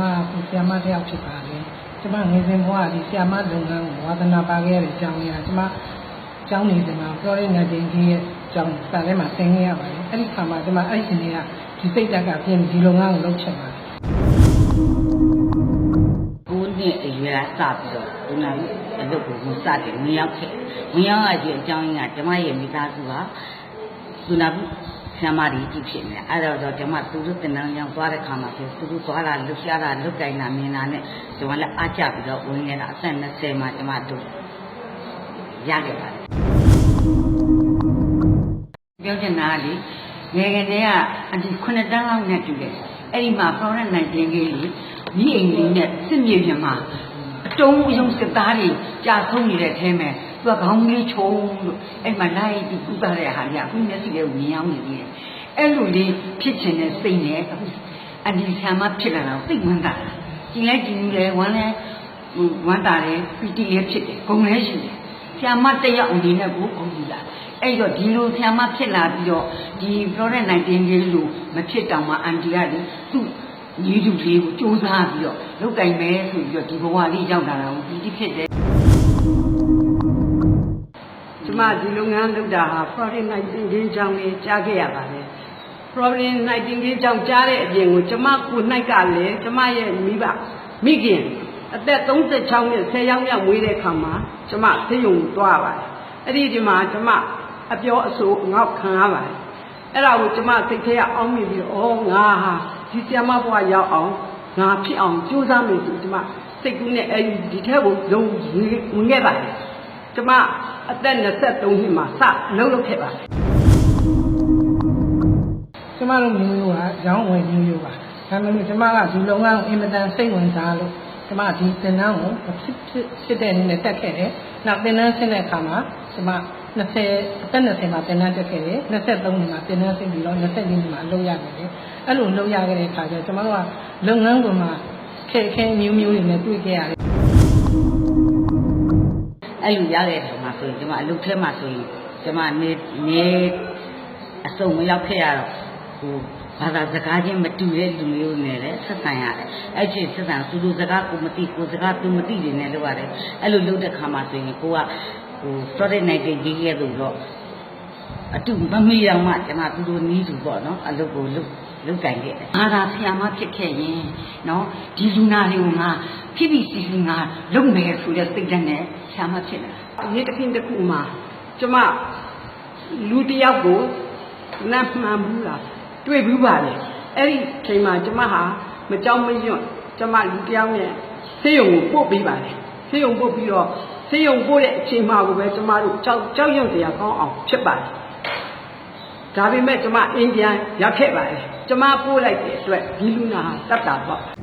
မတစ်ယောက်ဖြစ်ပါတယ်ကျမငယ်စဉ်ဘဝဒီဆရာမလုပ်ငန်းကိုဝါသနာပါခဲ့ရတဲ့အကြောင်းလေးကကျမကျောင်းနေစဉ်မှာပြောရတဲ့တင်ကြီးရဲ့ကျောင်းစာထဲမှာသင်ခဲ့ရပါတယ်အဲ့ဒီခါမှာကျမအဲ့ဒီနေ့ကဒီစိတ်ဓာတ်ကပြင်ဒီလုပ်ငန်းကိုလုပ်ချင်ပါတယ်ကိုနှစ်အရွယ်ကစပြီးတော့ဒီနာအလုပ်ကိုမစတယ်ဝင်ရောက်ခဲ့ဝင်ရောက်ရခြင်းအကြောင်းရင်းကကျမရဲ့မိသားစုဟာသူနာဘူး ဆရာမကြီးကြည့်ဖြစ်နေအဲ့တော့တော့ကျမသူတို့တင်တန်းရောက်သွားတဲ့ခါမှာဆိုသူတို့သွားတာလှူရှားတာလုတ်တိုင်တာမြင်တာနဲ့ကျမလည်းအားကျပြီးတော့ဝင်နေတာအသက်20မှာကျမတို့ရခဲ့ပါတယ်ပြောချင်တာကလေငယ်ငယ်တည်းကအဒီ9တန်းလောက်နဲ့တူတယ်အဲ့ဒီမှာ Florence Nightingale လေးမိအိမ်လေးနဲ့စစ်မြေပြင်မှာအတုံးအယုံစစ်သားတွေကြာဆုံးနေတဲ့အထဲမှာ သူကခေါင်းလေးချုံလို့အဲ့မှာလိုက်ပြီးဥပါတဲ့ဟာကြီးအခုမျက်စိလေးကိုမြင်အောင်နေသေးတယ်အဲ့လိုလေးဖြစ်ချင်တဲ့စိတ်နဲ့အခုအဒီဆာမဖြစ်လာတော့သိဝမ်းတာကြည်လဲကြည်နူးလဲဝမ်းလဲဝမ်းတာတယ်ပီတီလည်းဖြစ်တယ်ဂုံလည်းရှိတယ်ဆာမတစ်ယောက်အနေနဲ့ကိုဂုံကြည့်လာအဲ့တော့ဒီလိုဆာမဖြစ်လာပြီးတော့ဒီ Florence Nightingale လို့မဖြစ်တောင်မှအန်တီကလေသူ့ညီတူလေးကိုစူးစမ်းပြီးတော့လုတ်ကင်မယ်ဆိုပြီးတော့ဒီဘဝလေးရောက်လာတာကိုဒီတိဖြစ်တယ်ကျ မဒီလုပ်ငန်းလုပ်တာဟာ Florida Nightingale ကြောင့်လေးကြားခဲ့ရပါတယ် Florida Nightingale ကြောင့်ကြားတဲ့အပြင်ကိုကျမကို၌ကလည်းကျမရဲ့မိဘမိခင်အသက်36နှစ်10ရောက်မြောက်မွေးတဲ့အခါမှာကျမဆေးရုံကိုသွားပါတယ်အဲ့ဒီဒီမှာကျမအပြောအဆိုငေါက်ခံရပါတယ်အဲ့ဒါကိုကျမစိတ်ထဲကအောင်းမိပြီးတော့ဩငါဟာဒီဆရာမဘဝရောက်အောင်ငါဖြစ်အောင်ကြိုးစားမယ်ဆိုကျမစိတ်ကူးနဲ့အဲ့ဒီဒီထက်ကိုလုံးဝင်ခဲ့ပါတယ်ကျမ အသက်23နှစ်မှာစအလုပ်လုပ်ခဲ့ပါတယ်ကျမတို့မျိုးရိုးကရောင်းဝယ်မျိုးရိုးပါဒါပေမဲ့ကျမကဒီလုပ်ငန်းကိုအင်မတန်စိတ်ဝင်စားလို့ကျမဒီသင်တန်းကိုဖြစ်ဖြစ်ဖြစ်တဲ့အနေနဲ့တက်ခဲ့တယ်နောက်သင်တန်းဆင်းတဲ့အခါမှာကျမ20အသက်20မှာသင်တန်းတက်ခဲ့တယ်23နှစ်မှာသင်တန်းဆင်းပြီးတော့24နှစ်မှာအလုပ်ရခဲ့တယ်အဲ့လိုလုပ်ရခဲ့တဲ့အခါကျကျမတို့ကလုပ်ငန်းကွန်မှာခဲခဲမျိုးမျိုးတွေနဲ့တွေ့ခဲ့ရတယ် အဲ့လိုရတဲ့ခါမှာဆိုရင်ကျွန်မအလုပ်ထဲမှာဆိုရင်ကျွန်မနေနေအစုံမရောက်ခဲ့ရတော့ဟိုဘာသာစကားချင်းမတူတဲ့လူမျိုးနဲ့လည်းဆက်ဆံရတယ်အဲ့ဒီဆက်ဆံသူတို့စကားကိုမသိကိုစကားသူမသိတွေနဲ့လုပ်ရတယ်အဲ့လိုလုပ်တဲ့ခါမှာဆိုရင်ကိုကဟို product night ကြီးရဲ့လို့တော့အတူမမီအောင်မှကျွန်မသူတို့နီးသူပေါ့နော်အလုပ်ကိုလုပ် လုပ်ကင်ခဲ့တယ်အားသာဆရာမဖြစ်ခဲ့ရင်နော်ဒီလူနာတွေကိုငါဖြစ်ပြီးစီစီငါလုပ်မယ်ဆိုတဲ့စိတ်ဓာတ်နဲ့ဆရာမဖြစ်လာအရေးတစ်ခင်းတစ်ခုမှာကျမလူတစ်ယောက်ကိုနတ်မှန်ဘူးလားတွေ့ဘူးပါလေအဲ့ဒီချိန်မှာကျမဟာမကြောက်မရွံ့ကျမလူတစ်ယောက်နဲ့ဆေးရုံကိုပို့ပေးပါလေဆေးရုံပို့ပြီးတော့ဆေးရုံပို့တဲ့အချိန်မှာကိုပဲကျမတို့ကြောက်ကြောက်ရွံ့တရားကောင်းအောင်ဖြစ်ပါတယ် ဒါပေမဲ့ကျမအိန္ဒိယရောက်ခဲ့ပါတယ်ကျမပို့လိုက်တဲ့အတွက်ဒီလူနာဟာတတ်တာပေါ့